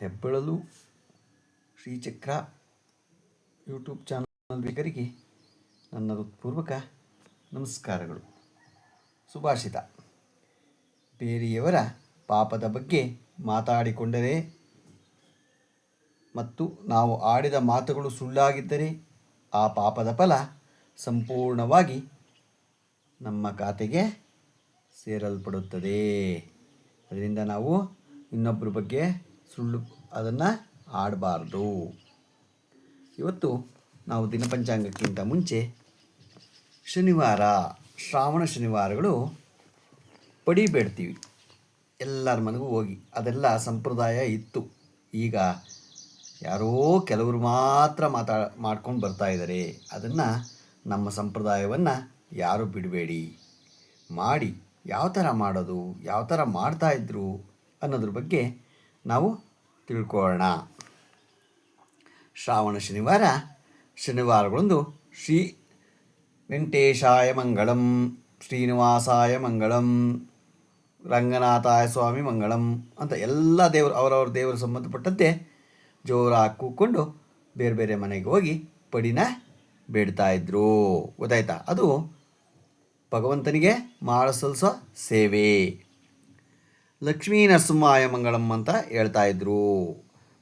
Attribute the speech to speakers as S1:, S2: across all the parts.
S1: ಹೆಬ್ಬಳಲು ಶ್ರೀಚಕ್ರ YouTube channel ವೀಕರಿಗೆ ನನ್ನ ಹೃತ್ಪೂರ್ವಕ ನಮಸ್ಕಾರಗಳು. ಸುಭಾಷಿತ. ಬೇರೆಯವರ ಪಾಪದ ಬಗ್ಗೆ ಮಾತಾಡಿಕೊಂಡರೆ ಮತ್ತು ನಾವು ಆಡಿದ ಮಾತುಗಳು ಸುಳ್ಳಾಗಿದ್ದರೆ ಆ ಪಾಪದ ಫಲ ಸಂಪೂರ್ಣವಾಗಿ ನಮ್ಮ ಖಾತೆಗೆ ಸೇರಲ್ಪಡುತ್ತದೆ. ಅದರಿಂದ ನಾವು ಇನ್ನೊಬ್ಬರ ಬಗ್ಗೆ ಸುಳ್ಳು ಅದನ್ನು ಆಡಬಾರ್ದು. ಇವತ್ತು ನಾವು ದಿನಪಂಚಾಂಗಕ್ಕಿಂತ ಮುಂಚೆ ಶನಿವಾರ, ಶ್ರಾವಣ ಶನಿವಾರಗಳು ಪಡಿಬೇಡ್ತೀವಿ ಎಲ್ಲರ ಮನೆಗೂ ಹೋಗಿ ಅದೆಲ್ಲ ಸಂಪ್ರದಾಯ ಇತ್ತು. ಈಗ ಯಾರೋ ಕೆಲವರು ಮಾತ್ರ ಮಾತಾ, ಮಾಡ್ಕೊಂಡು ಬರ್ತಾ ಇದ್ದಾರೆ ಅದನ್ನು ನಮ್ಮ ಸಂಪ್ರದಾಯವನ್ನು ಯಾರು ಬಿಡಬೇಡಿ. ಮಾಡಿ ಯಾವ ಥರ ಮಾಡೋದು, ಯಾವ ಥರ ಮಾಡ್ತಾಯಿದ್ರು ಅನ್ನೋದ್ರ ಬಗ್ಗೆ ನಾವು ತಿಳ್ಕೊಳ್ಳೋಣ. ಶ್ರಾವಣ ಶನಿವಾರ, ಶನಿವಾರಗಳೊಂದು ಶ್ರೀ ವೆಂಕಟೇಶಾಯ ಮಂಗಳಂ, ಶ್ರೀನಿವಾಸಾಯ ಮಂಗಳಂ, ರಂಗನಾಥಾಯ ಸ್ವಾಮಿ ಮಂಗಳಂ ಅಂತ ಎಲ್ಲ ದೇವರು, ಅವರವ್ರ ದೇವರು ಸಂಬಂಧಪಟ್ಟಂತೆ ಜೋರಾಗಿ ಕೂಕೊಂಡು ಬೇರೆ ಬೇರೆ ಮನೆಗೆ ಹೋಗಿ ಪಡಿನ ಬೇಡ್ತಾ ಇದ್ರು. ಗೊತ್ತಾಯ್ತಾ? ಅದು ಭಗವಂತನಿಗೆ ಮಾಡಿಸಲ್ಸೋ ಸೇವೆ. ಲಕ್ಷ್ಮೀ ನರಸಿಂಹಾಯ ಮಂಗಳಂ ಅಂತ ಹೇಳ್ತಾ ಇದ್ರು.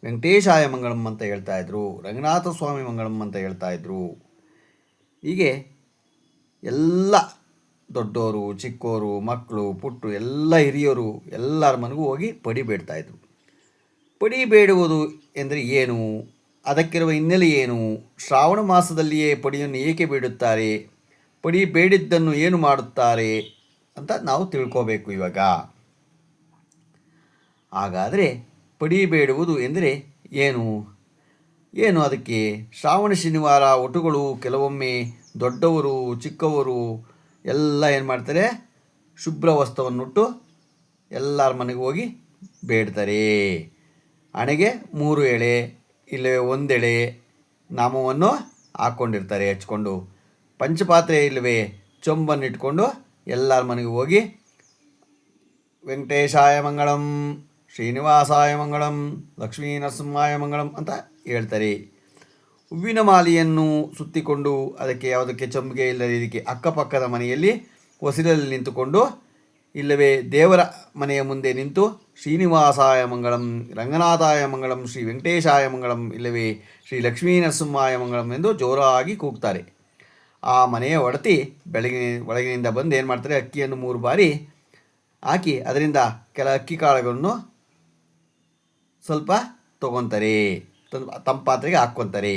S1: ವೆಂಕಟೇಶಾಯ ಮಂಗಳಂ ಅಂತ ಹೇಳ್ತಾ ಇದ್ರು. ರಂಗನಾಥ ಸ್ವಾಮಿ ಮಂಗಳಂ ಅಂತ ಹೇಳ್ತಾ ಇದ್ರು. ಹೀಗೆ ಎಲ್ಲ ದೊಡ್ಡವರು ಚಿಕ್ಕೋರು, ಮಕ್ಕಳು, ಪುಟ್ಟು ಎಲ್ಲ ಹಿರಿಯರು ಎಲ್ಲರ ಮನೆಗೂ ಹೋಗಿ ಪಡಿ ಬೇಡ್ತಾಯಿದ್ರು ಪಡಿ ಬೇಡುವುದು ಎಂದರೆ ಏನು? ಅದಕ್ಕಿರುವ ಹಿನ್ನೆಲೆ ಏನು? ಶ್ರಾವಣ ಮಾಸದಲ್ಲಿಯೇ ಪಡಿಯನ್ನು ಏಕೆ ಬೇಡುತ್ತಾರೆ? ಪಡಿ ಬೇಡಿದ್ದನ್ನು ಏನು ಮಾಡುತ್ತಾರೆ ಅಂತ ನಾವು ತಿಳ್ಕೋಬೇಕು ಇವಾಗ. ಹಾಗಾದರೆ ಪಡಿ ಬೇಡುವುದು ಎಂದರೆ ಏನು? ಏನು ಅದಕ್ಕೆ? ಶ್ರಾವಣ, ಶನಿವಾರ ಒಟುಗಳು ಕೆಲವೊಮ್ಮೆ ದೊಡ್ಡವರು, ಚಿಕ್ಕವರು ಎಲ್ಲ ಏನು ಮಾಡ್ತಾರೆ? ಶುಭ್ರ ವಸ್ತ್ರವನ್ನುಟ್ಟು ಎಲ್ಲರ ಮನೆಗೆ ಹೋಗಿ ಬೇಡ್ತಾರೆ. ಹಣೆಗೆ ಮೂರು ಎಳೆ, ಇಲ್ಲವೇ ಒಂದೆಳೆ ನಾಮವನ್ನು ಹಾಕ್ಕೊಂಡಿರ್ತಾರೆ ಹಚ್ಕೊಂಡು. ಪಂಚಪಾತ್ರೆ ಇಲ್ಲವೇ ಚೊಂಬನ್ನು ಇಟ್ಕೊಂಡು ಎಲ್ಲರ ಮನೆಗೆ ಹೋಗಿ ವೆಂಕಟೇಶಾಯ ಮಂಗಳಂ. ಶ್ರೀನಿವಾಸಾಯ ಮಂಗಳಂ, ಲಕ್ಷ್ಮೀ ನರಸಿಂಹಾಯ ಮಂಗಳಂ ಅಂತ ಹೇಳ್ತಾರೆ. ಹೂವಿನ ಮಾಲೆಯನ್ನು ಸುತ್ತಿಕೊಂಡು ಅದಕ್ಕೆ ಯಾವುದಕ್ಕೆ ಚಂಬಿಗೆ ಇಲ್ಲದೆ ಇದಕ್ಕೆ ಅಕ್ಕಪಕ್ಕದ ಮನೆಯಲ್ಲಿ ಹೊಸಿಲಲ್ಲಿ ನಿಂತುಕೊಂಡು, ಇಲ್ಲವೇ ದೇವರ ಮನೆಯ ಮುಂದೆ ನಿಂತು ಶ್ರೀನಿವಾಸಾಯ ಮಂಗಳಂ, ರಂಗನಾಥಾಯ ಮಂಗಳಂ, ಶ್ರೀ ವೆಂಕಟೇಶಾಯ ಮಂಗಳಂ, ಇಲ್ಲವೇ ಶ್ರೀ ಲಕ್ಷ್ಮೀ ನರಸಿಂಹಾಯ ಮಂಗಳಂ ಎಂದು ಜೋರಾಗಿ ಕೂಗ್ತಾರೆ. ಆ ಮನೆಯ ಒಡತಿ ಬೆಳಗಿನ, ಒಳಗಿನಿಂದ ಬಂದು ಏನು ಮಾಡ್ತಾರೆ ಅಕ್ಕಿಯನ್ನು ಮೂರು ಬಾರಿ ಹಾಕಿ ಅದರಿಂದ ಕೆಲ ಅಕ್ಕಿ ಕಾಳುಗಳನ್ನು ಸ್ವಲ್ಪ ತಗೊತಾರೆ. ತಮ್ಮ ಪಾತ್ರೆಗೆ ಹಾಕ್ಕೊತಾರೆ.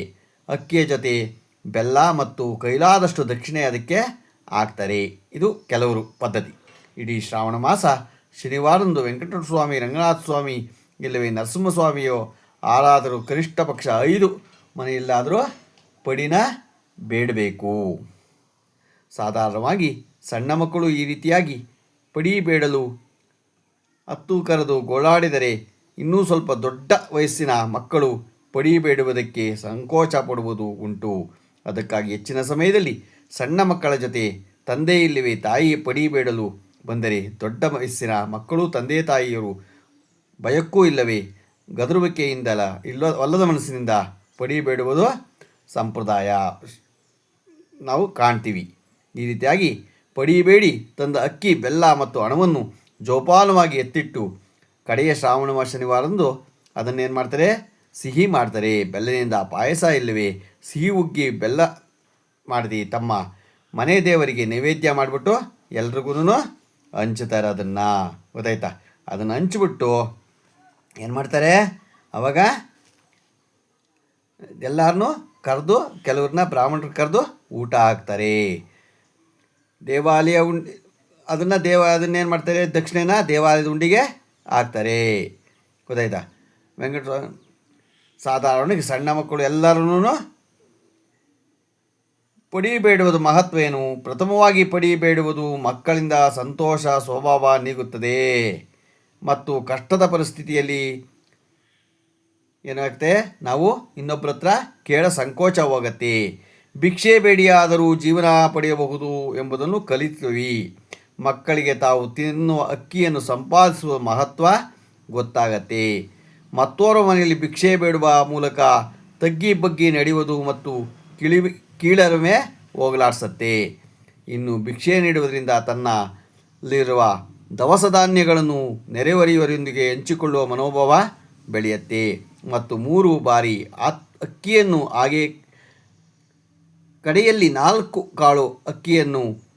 S1: ಅಕ್ಕಿಯ ಜೊತೆ ಬೆಲ್ಲ ಮತ್ತು ಕೈಲಾದಷ್ಟು ದಕ್ಷಿಣೆ ಅದಕ್ಕೆ ಹಾಕ್ತಾರೆ. ಇದು ಕೆಲವರು ಪದ್ಧತಿ. ಇಡೀ ಶ್ರಾವಣ ಮಾಸ ಶನಿವಾರಂದು ವೆಂಕಟರ ಸ್ವಾಮಿ ರಂಗನಾಥ ಸ್ವಾಮಿ, ಇಲ್ಲವೇ ನರಸಿಂಹಸ್ವಾಮಿಯೋ ಆರಾದರೂ ಕನಿಷ್ಠ ಪಕ್ಷ ಐದು ಮನೆಯಲ್ಲಾದರೂ ಪಡಿನ ಬೇಡಬೇಕು. ಸಾಧಾರಣವಾಗಿ ಸಣ್ಣ ಮಕ್ಕಳು ಈ ರೀತಿಯಾಗಿ ಪಡಿ ಬೇಡಲು ಹತ್ತು ಕರೆದು ಗೋಳಾಡಿದರೆ ಇನ್ನೂ ಸ್ವಲ್ಪ ದೊಡ್ಡ ವಯಸ್ಸಿನ ಮಕ್ಕಳು ಪಡಿ ಬೇಡುವುದಕ್ಕೆ ಸಂಕೋಚ ಪಡುವುದು ಉಂಟು. ಅದಕ್ಕಾಗಿ ಹೆಚ್ಚಿನ ಸಮಯದಲ್ಲಿ ಸಣ್ಣ ಮಕ್ಕಳ ಜೊತೆ ತಂದೆ ಇಲ್ಲವೇ ತಾಯಿ ಪಡಿ ಬೇಡಲು ಬಂದರೆ ದೊಡ್ಡ ವಯಸ್ಸಿನ ಮಕ್ಕಳು ತಂದೆ ತಾಯಿಯರು ಭಯಕ್ಕೂ ಇಲ್ಲವೇ ಗದರುವಿಕೆಯಿಂದಲ ಇಲ್ಲ ಅಲ್ಲದ ಮನಸ್ಸಿನಿಂದ ಪಡಿ ಬೇಡುವುದು ಸಂಪ್ರದಾಯ. ನಾವು ಕಾಣ್ತೀವಿ. ಈ ರೀತಿಯಾಗಿ ಪಡಿಬೇಡಿ ತಂದ ಅಕ್ಕಿ ಬೆಲ್ಲ ಮತ್ತು ಹಣವನ್ನು ಜೋಪಾನವಾಗಿ ಎತ್ತಿಟ್ಟು ಕಡೆಯ ಶ್ರಾವಣ ಶನಿವಾರಂದು ಅದನ್ನೇನು ಮಾಡ್ತಾರೆ? ಸಿಹಿ ಮಾಡ್ತಾರೆ. ಬೆಲ್ಲದಿಂದ ಪಾಯಸ ಇಲ್ಲವೇ? ಸಿಹಿ ಉಗ್ಗಿ ಬೆಲ್ಲ ಮಾಡಿದಿ ತಮ್ಮ ಮನೆ ದೇವರಿಗೆ ನೈವೇದ್ಯ ಮಾಡಿಬಿಟ್ಟು ಎಲ್ರಿಗೂ ಹಂಚ್ತಾರೆ ಅದನ್ನು ಗೊತ್ತಾಯ್ತಾ? ಅದನ್ನು ಹಂಚಿಬಿಟ್ಟು ಏನು ಮಾಡ್ತಾರೆ? ಅವಾಗ ಎಲ್ಲರನ್ನೂ ಕರೆದು ಕೆಲವ್ರನ್ನ ಬ್ರಾಹ್ಮಣರು ಕರೆದು ಊಟ ಹಾಕ್ತಾರೆ. ದೇವಾಲಯ ಉಂಡಿ ಅದನ್ನು ದೇವ ಅದನ್ನೇನು ಮಾಡ್ತಾರೆ? ದಕ್ಷಿಣೆನ ದೇವಾಲಯದ ಉಂಡಿಗೆ ಹಾಕ್ತಾರೆ ಗೊತ್ತಾಯ್ತಾ? ವೆಂಕಟ ಸಾಧಾರಣವಾಗಿ ಸಣ್ಣ ಮಕ್ಕಳು ಎಲ್ಲರೂ ಪಡಿ ಬೇಡುವುದು ಮಹತ್ವ ಏನು ಪ್ರಥಮವಾಗಿ ಪಡಿ ಬೇಡುವುದು ಮಕ್ಕಳಿಂದ ಸಂತೋಷ, ಸ್ವಭಾವ ನೀಗುತ್ತದೆ. ಮತ್ತು ಕಷ್ಟದ ಪರಿಸ್ಥಿತಿಯಲ್ಲಿ ಏನಾಗುತ್ತೆ? ನಾವು ಇನ್ನೊಬ್ಬರ ಹತ್ರ ಕೇಳ ಸಂಕೋಚ ಹೋಗತ್ತೆ ಭಿಕ್ಷೆ ಬೇಡಿಯಾದರೂ ಜೀವನ ಪಡೆಯಬಹುದು ಎಂಬುದನ್ನು ಕಲಿತೀವಿ. ಮಕ್ಕಳಿಗೆ ತಾವು ತಿನ್ನುವ ಅಕ್ಕಿಯನ್ನು ಸಂಪಾದಿಸುವ ಮಹತ್ವ ಗೊತ್ತಾಗತ್ತೆ. ಮತ್ತೋರ ಮನೆಯಲ್ಲಿ ಭಿಕ್ಷೆ ಬೇಡುವ ಮೂಲಕ ತಗ್ಗಿ ಬಗ್ಗಿ ನಡೆಯುವುದು ಮತ್ತು ಕಿಳಿ ಕೀಳರಿಮೆ ಹೋಗಲಾಡಿಸತ್ತೆ. ಇನ್ನು ಭಿಕ್ಷೆ ನೀಡುವುದರಿಂದ ತನ್ನಲ್ಲಿರುವ ದವಸ ಧಾನ್ಯಗಳನ್ನು ನೆರೆಹೊರೆಯವರೊಂದಿಗೆ ಹಂಚಿಕೊಳ್ಳುವ ಮನೋಭಾವ ಬೆಳೆಯುತ್ತೆ. ಮತ್ತು ಮೂರು ಬಾರಿ ಆತ್, ಅಕ್ಕಿಯನ್ನು ಹಾಗೆ ಕಡೆಯಲ್ಲಿ ನಾಲ್ಕು ಕಾಳು ಅಕ್ಕಿಯನ್ನು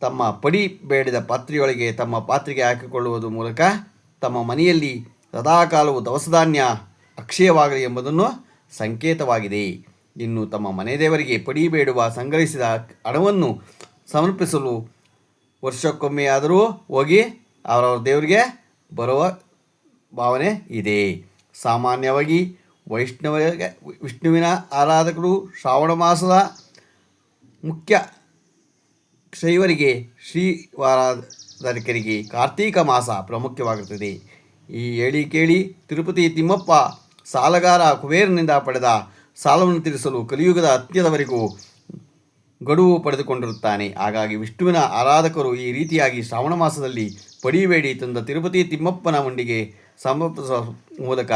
S1: ತಮ್ಮ ಪಡಿ ಬೇಡಿದ ಪಾತ್ರೆಯೊಳಗೆ ತಮ್ಮ ಪಾತ್ರೆಗೆ ಹಾಕಿಕೊಳ್ಳುವುದು ಮೂಲಕ ತಮ್ಮ ಮನೆಯಲ್ಲಿ ಸದಾಕಾಲವು ದವಸಧಾನ್ಯ ಅಕ್ಷಯವಾಗಲಿ ಎಂಬುದನ್ನು ಸಂಕೇತವಾಗಿದೆ. ಇನ್ನು ತಮ್ಮ ಮನೆ ದೇವರಿಗೆ ಪಡಿ ಬೇಡುವ ಸಂಗ್ರಹಿಸಿದ ಹಣವನ್ನು ಸಮರ್ಪಿಸಲು ವರ್ಷಕ್ಕೊಮ್ಮೆ ಆದರೂ ಹೋಗಿ ಅವರವರ ದೇವರಿಗೆ ಬರುವ ಭಾವನೆ ಇದೆ. ಸಾಮಾನ್ಯವಾಗಿ ವೈಷ್ಣವರಿಗೆ, ವಿಷ್ಣುವಿನ ಆರಾಧಕರು ಶ್ರಾವಣ ಮಾಸದ ಮುಖ್ಯ ಶೈವರಿಗೆ ಶ್ರೀವಾರಾಧಕರಿಗೆ ಕಾರ್ತೀಕ ಮಾಸ ಪ್ರಾಮುಖ್ಯವಾಗಿರುತ್ತದೆ. ಈ ಹೇಳಿ ಕೇಳಿ ತಿರುಪತಿ ತಿಮ್ಮಪ್ಪ ಸಾಲಗಾರ ಕುಬೇರನಿಂದ ಪಡೆದ ಸಾಲವನ್ನು ತೀರಿಸಲು ಕಲಿಯುಗದ ಅತ್ಯದವರೆಗೂ ಗಡುವು ಪಡೆದುಕೊಂಡಿರುತ್ತಾನೆ. ಹಾಗಾಗಿ ವಿಷ್ಣುವಿನ ಆರಾಧಕರು ಈ ರೀತಿಯಾಗಿ ಶ್ರಾವಣ ಮಾಸದಲ್ಲಿ ಪಡಿಬೇಡಿ ತಂದ ತಿರುಪತಿ ತಿಮ್ಮಪ್ಪನ ಮಂಡಿಗೆ ಸಮರ್ಪಿಸುವ ಮೂಲಕ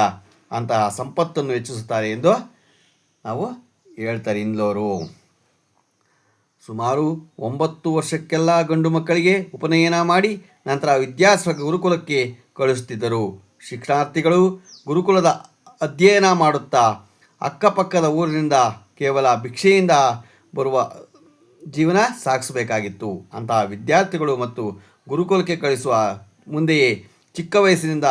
S1: ಅಂತಹ ಸಂಪತ್ತನ್ನು ಹೆಚ್ಚಿಸುತ್ತಾರೆ ಎಂದು ನಾವು ಹೇಳ್ತಾರೆ ಇಂದ್ಲೋರು. ಸುಮಾರು ಒಂಬತ್ತು ವರ್ಷಕ್ಕೆಲ್ಲ ಗಂಡು ಮಕ್ಕಳಿಗೆ ಉಪನಯನ ಮಾಡಿ ನಂತರ ವಿದ್ಯಾಸ ಗುರುಕುಲಕ್ಕೆ ಕಳುಹಿಸುತ್ತಿದ್ದರು. ಶಿಕ್ಷಣಾರ್ಥಿಗಳು ಗುರುಕುಲದ ಅಧ್ಯಯನ ಮಾಡುತ್ತಾ ಅಕ್ಕಪಕ್ಕದ ಊರಿನಿಂದ ಕೇವಲ ಭಿಕ್ಷೆಯಿಂದ ಬರುವ ಜೀವನ ಸಾಗಿಸಬೇಕಾಗಿತ್ತು. ಅಂತಹ ವಿದ್ಯಾರ್ಥಿಗಳು ಮತ್ತು ಗುರುಕುಲಕ್ಕೆ ಕಳಿಸುವ ಮುಂದೆಯೇ ಚಿಕ್ಕ ವಯಸ್ಸಿನಿಂದ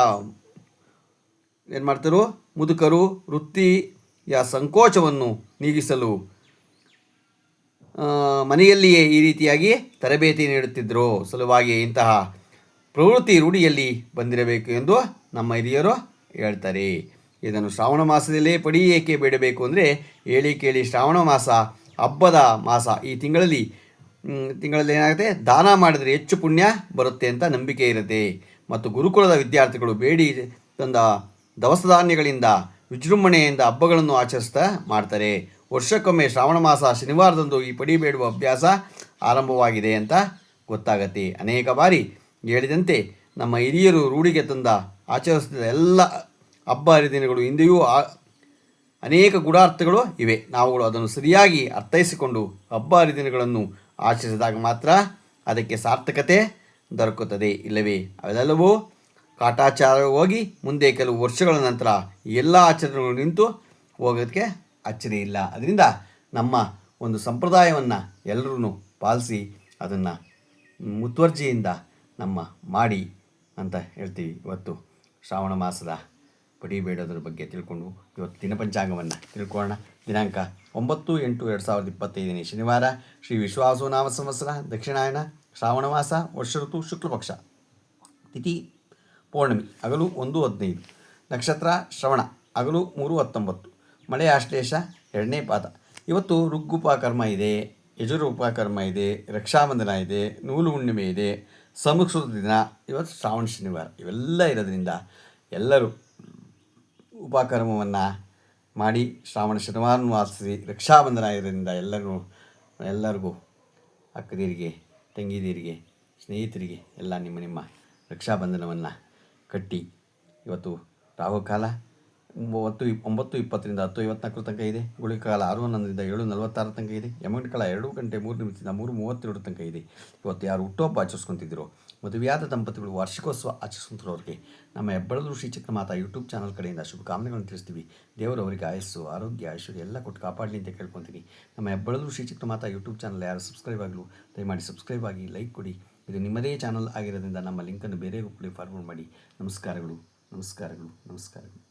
S1: ಏನು ಮಾಡ್ತಾರೋ ಮುದುಕರು ವೃತ್ತಿಯ ಸಂಕೋಚವನ್ನು ನೀಗಿಸಲು ಮನೆಯಲ್ಲಿಯೇ ಈ ರೀತಿಯಾಗಿ ತರಬೇತಿ ನೀಡುತ್ತಿದ್ದರು. ಸಲುವಾಗಿ ಇಂತಹ ಪ್ರವೃತ್ತಿ ರೂಢಿಯಲ್ಲಿ ಬಂದಿರಬೇಕು ಎಂದು ನಮ್ಮ ಹಿರಿಯರು ಹೇಳ್ತಾರೆ. ಇದನ್ನು ಶ್ರಾವಣ ಮಾಸದಲ್ಲೇ ಪಡಿ ಏಕೆ ಬೇಡಬೇಕು ಅಂದರೆ ಹೇಳಿ ಕೇಳಿ ಶ್ರಾವಣ ಮಾಸ, ಹಬ್ಬದ ಮಾಸ ಈ ತಿಂಗಳಲ್ಲಿ ತಿಂಗಳಲ್ಲಿ ಏನಾಗುತ್ತೆ? ದಾನ ಮಾಡಿದರೆ ಹೆಚ್ಚು ಪುಣ್ಯ ಬರುತ್ತೆ ಅಂತ ನಂಬಿಕೆ ಇರುತ್ತೆ. ಮತ್ತು ಗುರುಕುಲದ ವಿದ್ಯಾರ್ಥಿಗಳು ಬೇಡಿ ತಂದ ದವಸ ಧಾನ್ಯಗಳಿಂದ ವಿಜೃಂಭಣೆಯಿಂದ ಹಬ್ಬಗಳನ್ನು ಆಚರಿಸ್ತಾ ಮಾಡ್ತಾರೆ. ವರ್ಷಕ್ಕೊಮ್ಮೆ ಶ್ರಾವಣ ಮಾಸ ಶನಿವಾರದಂದು ಈ ಪಡಿ ಬೇಡುವ ಅಭ್ಯಾಸ ಆರಂಭವಾಗಿದೆ ಅಂತ ಗೊತ್ತಾಗತ್ತೆ. ಅನೇಕ ಬಾರಿ ಹೇಳಿದಂತೆ ನಮ್ಮ ಹಿರಿಯರು ರೂಢಿಗೆ ತಂದ ಆಚರಿಸುತ್ತಿದ್ದ ಎಲ್ಲ ಹಬ್ಬ ಹರಿದಿನಗಳು ಹಿಂದೆಯೂ ಆ- ಅನೇಕ ಗುಡಾರ್ಥಗಳು ಇವೆ. ನಾವುಗಳು ಅದನ್ನು ಸರಿಯಾಗಿ ಅರ್ಥೈಸಿಕೊಂಡು ಹಬ್ಬ ಹರಿದಿನಗಳನ್ನು ಆಚರಿಸಿದಾಗ ಮಾತ್ರ ಅದಕ್ಕೆ ಸಾರ್ಥಕತೆ ದೊರಕುತ್ತದೆ. ಇಲ್ಲವೇ? ಅವೆಲ್ಲವೂ ಕಾಟಾಚಾರ ಹೋಗಿ ಮುಂದೆ ಕೆಲವು ವರ್ಷಗಳ ನಂತರ ಎಲ್ಲ ಆಚರಣೆಗಳು ನಿಂತು ಹೋಗೋದಕ್ಕೆ ಅಚ್ಚರಿ ಇಲ್ಲ. ಅದರಿಂದ ನಮ್ಮ ಒಂದು ಸಂಪ್ರದಾಯವನ್ನು ಎಲ್ಲರೂ ಪಾಲಿಸಿ ಅದನ್ನು ಮುತುವರ್ಜಿಯಿಂದ ನಮ್ಮ ಮಾಡಿ ಅಂತ ಹೇಳ್ತೀವಿ ಇವತ್ತು ಶ್ರಾವಣ ಮಾಸದ ಪಡಿಬೇಡೋದ್ರ ಬಗ್ಗೆ ತಿಳ್ಕೊಂಡು ಇವತ್ತು ದಿನಪಂಚಾಂಗವನ್ನು ತಿಳ್ಕೊಳ್ಳೋಣ. ದಿನಾಂಕ ಒಂಬತ್ತು ಎಂಟು ಎರಡು ಸಾವಿರದ ಇಪ್ಪತ್ತೈದನೇ ಶನಿವಾರ ಶ್ರೀ ವಿಶ್ವಾಸೋ ನಾಮ ಸಂವತ್ಸರ ದಕ್ಷಿಣಾಯನ ಶ್ರಾವಣ ಮಾಸ ವರ್ಷ ಋತು ಶುಕ್ಲಪಕ್ಷ ತಿಥಿ ಪೌರ್ಣಮಿ, ಹಗಲು ಒಂದು ಹದಿನೈದು. ನಕ್ಷತ್ರ ಶ್ರವಣ, ಹಗಲು ಮೂರು ಹತ್ತೊಂಬತ್ತು. ಮಳೆ ಆಶ್ಲೇಷ ಎರಡನೇ ಪಾದ. ಇವತ್ತು ಋಗ್ಗುಪಾಕರ್ಮ ಇದೆ, ಯಜುರುಪಕರ್ಮ ಇದೆ, ರಕ್ಷಾಬಂಧನ ಇದೆ, ನೂಲು ಹುಣ್ಣಿಮೆ ಇದೆ ಸಂಸ್ಕೃತ ದಿನ, ಇವತ್ತು ಶ್ರಾವಣ ಶನಿವಾರ. ಇವೆಲ್ಲ ಇರೋದ್ರಿಂದ ಎಲ್ಲರೂ ಉಪಕರ್ಮವನ್ನು ಮಾಡಿ ಶ್ರಾವಣ ಶನಿವಾರನೂ ಆಚರಿಸಿ ರಕ್ಷಾಬಂಧನ ಇರೋದ್ರಿಂದ ಎಲ್ಲರೂ, ಎಲ್ಲರಿಗೂ, ಅಕ್ಕದಿರಿಗೆ, ತಂಗಿದೀರಿಗೆ, ಸ್ನೇಹಿತರಿಗೆ ಎಲ್ಲ ನಿಮ್ಮ ನಿಮ್ಮ ರಕ್ಷಾಬಂಧನವನ್ನು ಕಟ್ಟಿ ಇವತ್ತು ರಾಹುಕಾಲ ಒಂಬತ್ತು ಇಪ್- ಒಂಬತ್ತು, ಇಪ್ಪತ್ತರಿಂದ ಹತ್ತು, ಐವತ್ನಾಲ್ಕರ ತನಕ ಇದೆ. ಗುಳಿಕಾಲ ಆರು ಹನ್ನೊಂದರಿಂದ ಏಳು, ನಲವತ್ತಾರ ತನಕ ಇದೆ. ಯಮಗಂಟ ಕಾಲ ಎರಡು ಗಂಟೆ ಮೂರು ನಿಮಿಷದಿಂದ ಮೂರು ಮೂವತ್ತೆರಡು ತನಕ ಇದೆ. ಇವತ್ತು ಯಾರು ಹುಟ್ಟುಹಬ್ಬ ಆಚರಿಸ್ಕೊತಿದ್ರು ಮದುವೆಯಾದ ದಂಪತಿಗಳು ವಾರ್ಷಿಕೋತ್ಸವ ಆಚರಿಸುವಂಥವ್ರಿಗೆ ನಮ್ಮ ಹೆಬ್ಬಳದ ಶ್ರೀ ಚಕ್ರಮಾತಾ ಯೂಟ್ಯೂಬ್ ಚಾನಲ್ ಕಡೆಯಿಂದ ಶುಭಕಾಮನೆಗಳನ್ನು ತಿಳಿಸ್ತೀವಿ. ದೇವರು ಅವರಿಗೆ ಆಯಸ್ಸು, ಆರೋಗ್ಯ, ಐಶ್ವರ್ಯ ಎಲ್ಲ ಕೊಟ್ಟು ಕಾಪಾಡಲಿ ಅಂತ ಕೇಳ್ಕೊತೀನಿ. ನಮ್ಮ ಹೆಬ್ಬಳದ ಶ್ರೀ ಚಕ್ರಮಾತಾ ಯೂಟ್ಯೂಬ್ ಚಾನಲ್ ಯಾರು ಸಬ್ಸ್ಕ್ರೈಬ್ ಆಗಲು, ದಯಮಾಡಿ ಸಬ್ಸ್ಕ್ರೈಬ್ ಆಗಿ, ಲೈಕ್ ಕೊಡಿ. ಇದು ನಿಮ್ಮದೇ ಚಾನಲ್ ಆಗಿರೋದ್ರಿಂದ ನಮ್ಮ ಲಿಂಕನ್ನು ಬೇರೆ ಕೂಡ ಫಾರ್ವರ್ಡ್ ಮಾಡಿ. ನಮಸ್ಕಾರಗಳು ನಮಸ್ಕಾರಗಳು ನಮಸ್ಕಾರಗಳು.